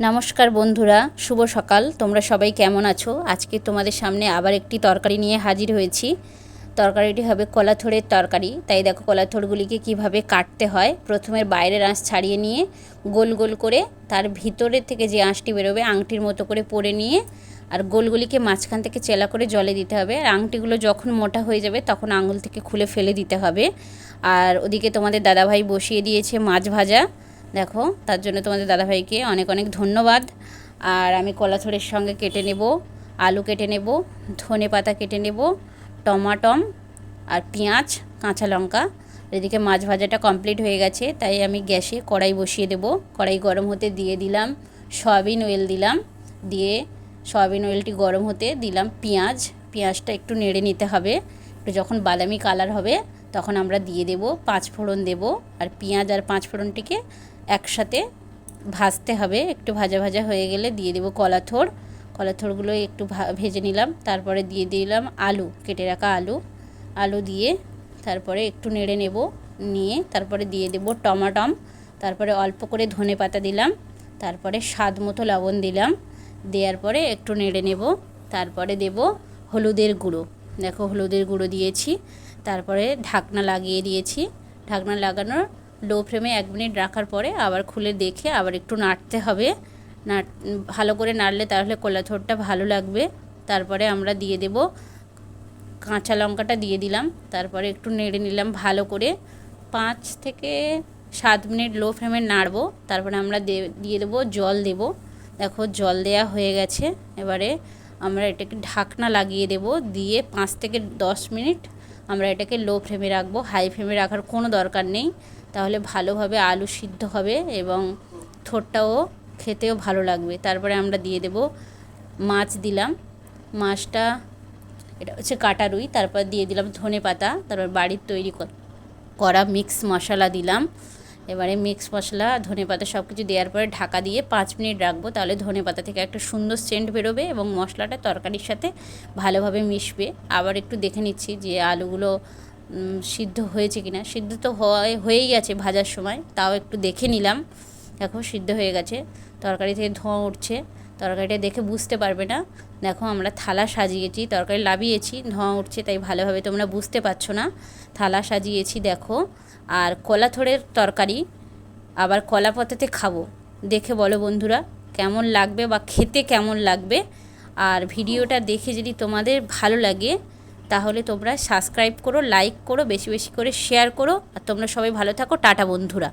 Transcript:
নমস্কার বন্ধুরা, শুভ সকাল। তোমরা সবাই কেমন আছো? আজকে তোমাদের সামনে আবার একটি তরকারি নিয়ে হাজির হয়েছি। তরকারিটি হবে কলাথোড়ের তরকারি। তাই দেখো কলাথোড়গুলিকে কীভাবে কাটতে হয়। প্রথমে বাইরের আঁশ ছাড়িয়ে নিয়ে গোল গোল করে তার ভিতরের থেকে যে আঁশটি বেরোবে, আংটির মতো করে পরে নিয়ে আর গোলগুলিকে মাঝখান থেকে চেলা করে জলে দিতে হবে। আর আংটিগুলো যখন মোটা হয়ে যাবে, তখন আঙুল থেকে খুলে ফেলে দিতে হবে। আর ওদিকে তোমাদের দাদাভাই বসিয়ে দিয়েছে মাছ ভাজা। দেখো, তার জন্য তোমাদের দাদাভাইকে অনেক অনেক ধন্যবাদ। আর আমি কলাথোড়ের সঙ্গে কেটে নেব, আলু কেটে নেব, ধনে পাতা কেটে নেব, টমাটম আর পেঁয়াজ, কাঁচা লঙ্কা। এদিকে মাছ ভাজাটা কমপ্লিট হয়ে গেছে, তাই আমি গ্যাসে কড়াই বসিয়ে দেব। কড়াই গরম হতে দিয়ে দিলাম সয়াবিন অয়েল দিলাম, দিয়ে সয়াবিন অয়েলটি গরম হতে দিলাম পেঁয়াজ। পেঁয়াজটা একটু নেড়ে নিতে হবে, একটু যখন বাদামি কালার হবে, তখন আমরা দিয়ে দেব পাঁচ ফোড়ন দেব। আর পেঁয়াজ আর পাঁচ ফোড়নটিকে একসাথে ভাজতে হবে। একটু ভাজা ভাজা হয়ে গেলে দিয়ে দেবো কলাথোড়। কলাথোড়গুলো একটু ভেজে নিলাম, তারপরে দিয়ে দিলাম আলু, কেটে রাখা আলু। আলু দিয়ে তারপরে একটু নেড়ে নেব, নিয়ে তারপরে দিয়ে দেব টমাটম। তারপরে অল্প করে ধনে পাতা দিলাম, তারপরে স্বাদ মতো লবণ দিলাম। দেওয়ার পরে একটু নেড়ে নেব, তারপরে দেব হলুদের গুঁড়ো। দেখো হলুদের গুঁড়ো দিয়েছি, তারপরে ঢাকনা লাগিয়ে দিয়েছি। ঢাকনা লাগানোর লো ফ্লেমে এক মিনিট রাখার পরে আবার খুলে দেখে আবার একটু নাড়তে হবে। নাট ভালো করে নাড়লে তাহলে কলা কোলাথোরটা ভালো লাগবে। তারপরে আমরা দিয়ে দেব কাঁচা লঙ্কাটা দিয়ে দিলাম। তারপরে একটু নেড়ে নিলাম ভালো করে। পাঁচ থেকে সাত মিনিট লো ফ্লেমে নাড়বো। তারপরে আমরা দিয়ে দেবো জল দেব। দেখো জল দেয়া হয়ে গেছে। এবারে আমরা এটাকে ঢাকনা লাগিয়ে দেব। দিয়ে পাঁচ থেকে দশ মিনিট আমরা এটাকে লো ফ্লেমে রাখব। হাই ফ্লেমে রাখার কোনো দরকার নেই। তাহলে ভালোভাবে আলু সিদ্ধ হবে এবং থোরটাও খেতেও ভালো লাগবে। তারপরে আমরা দিয়ে দেব মাছ দিলাম। মাছটা এটা হচ্ছে কাটা রুই, তারপর দিয়ে দিলাম ধনে পাতা, তারপর বাড়ির তৈরি করা মিক্স মশলা দিলাম। এবারে মিক্স মশলা, ধনে পাতা সব কিছু দেওয়ার পরে ঢাকা দিয়ে পাঁচ মিনিট রাখব, তাহলে ধনে পাতা থেকে একটা সুন্দর সেন্ট বেরোবে এবং মশলাটা তরকারির সাথে ভালোভাবে মিশবে। আবার একটু দেখে নিচ্ছি যে আলুগুলো সিদ্ধ হয়েছে কি না সিদ্ধ তো হয়, হয়েই গেছে ভাজার সময়, তাও একটু দেখে নিলাম। দেখো, সিদ্ধ হয়ে গেছে। তরকারি থেকে ধোঁয়া উঠছে। তরকারিটা দেখে বুঝতে পারবে না। দেখো, আমরা থালা সাজিয়েছি, তরকারি লাভিয়েছি, ধোঁয়া উঠছে, তাই ভালোভাবে তোমরা বুঝতে পারছ না। থালা সাজিয়েছি, দেখো। আর কলা থোড়ের তরকারি আবার কলা পাতাতে খাব। দেখে বলো বন্ধুরা, কেমন লাগবে বা খেতে কেমন লাগবে? আর ভিডিওটা দেখে যদি তোমাদের ভালো লাগে তাহলে তোমরা সাবস্ক্রাইব করো লাইক করো, বেশি বেশি করে শেয়ার করো, আর তোমরা সবাই ভালো থাকো, টাটা বন্ধুরা।